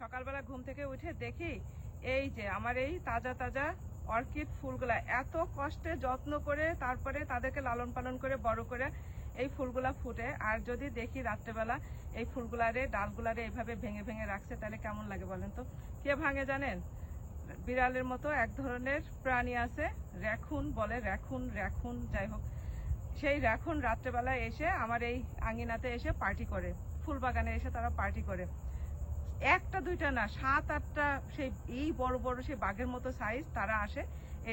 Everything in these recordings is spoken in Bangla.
সকালবেলা ঘুম থেকে উঠে দেখি এই যে আমার এই তাজা তাজা অর্কিড ফুলগুলা এত কষ্টে যত্ন করে তারপরে তাদেরকে লালন পালন করে, বড় করে এই ফুলগুলা ফুটে। আর যদি দেখি রাত্রেবেলা এই ফুলগুলারে, ডালগুলারে এইভাবে ভেঙে ভেঙে রাখছে, তাহলে কেমন লাগে বলেন তো? কে ভাঙে জানেন? বিড়ালের মতো এক ধরনের প্রাণী আছে, র্যাখুন বলে, র্যাখুন র্যাখুন, যাই হোক। সেই র্যাখুন রাত্রেবেলায় এসে আমার এই আঙিনাতে এসে পার্টি করে। ফুল বাগানে এসে তারা পার্টি করে। একটা, দুইটা না, সাত, আটটা সেই, এই বড় বড় সেই বাঘের মতো সাইজ তারা আসে,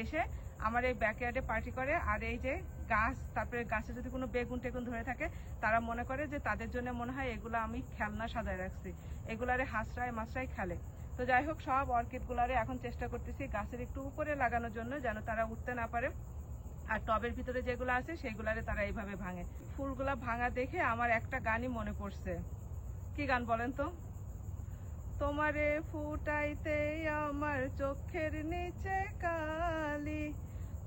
এসে আমার এই ব্যাকয়ার্ডে পার্টি করে, আর এই যে গাছ, তারপরে গাছে যদি কোনো বেগুন টেগুন ধরে থাকে, তারা মনে করে যে তাদের জন্য মনে হয় এগুলো আমি খেলনা সাজায় রাখছি, এগুলারে হাঁসরায় মাছরায় খেলে। তো যাই হোক, সব অর্কিডগুলারে এখন চেষ্টা করতেছি গাছের একটু উপরে লাগানোর জন্য, যেন তারা উঠতে না পারে। আর টবের ভিতরে যেগুলো আছে, সেগুলারে তারা এইভাবে ভাঙে। ফুলগুলা ভাঙা দেখে আমার একটা গানই মনে পড়ছে। কি গান বলেন তো? তোমারে ফুটাইতে আমার চোখের নিচে কালি।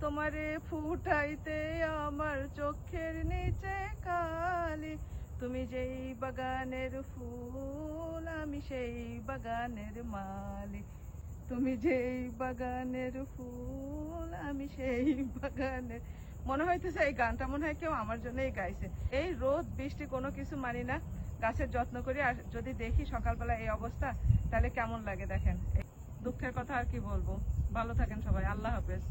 তোমারে ফুটাইতে আমার চোখের নিচে কালি। তুমি যেই বাগানের ফুল, আমি সেই বাগানের মালি। তুমি যেই বাগানের ফুল, আমি সেই বাগানের মনে হইতেছে এই গানটা মনে হয় কেউ আমার জন্যই গাইছে। এই রোদ, বৃষ্টি কোনো কিছু মানি না। গাছের যত্ন করি, আর যদি দেখি সকালবেলা এই অবস্থা, তাহলে কেমন লাগে দেখেন? দুঃখের কথা আর কি বলব? ভালো থাকেন সবাই, আল্লাহ হাফেজ।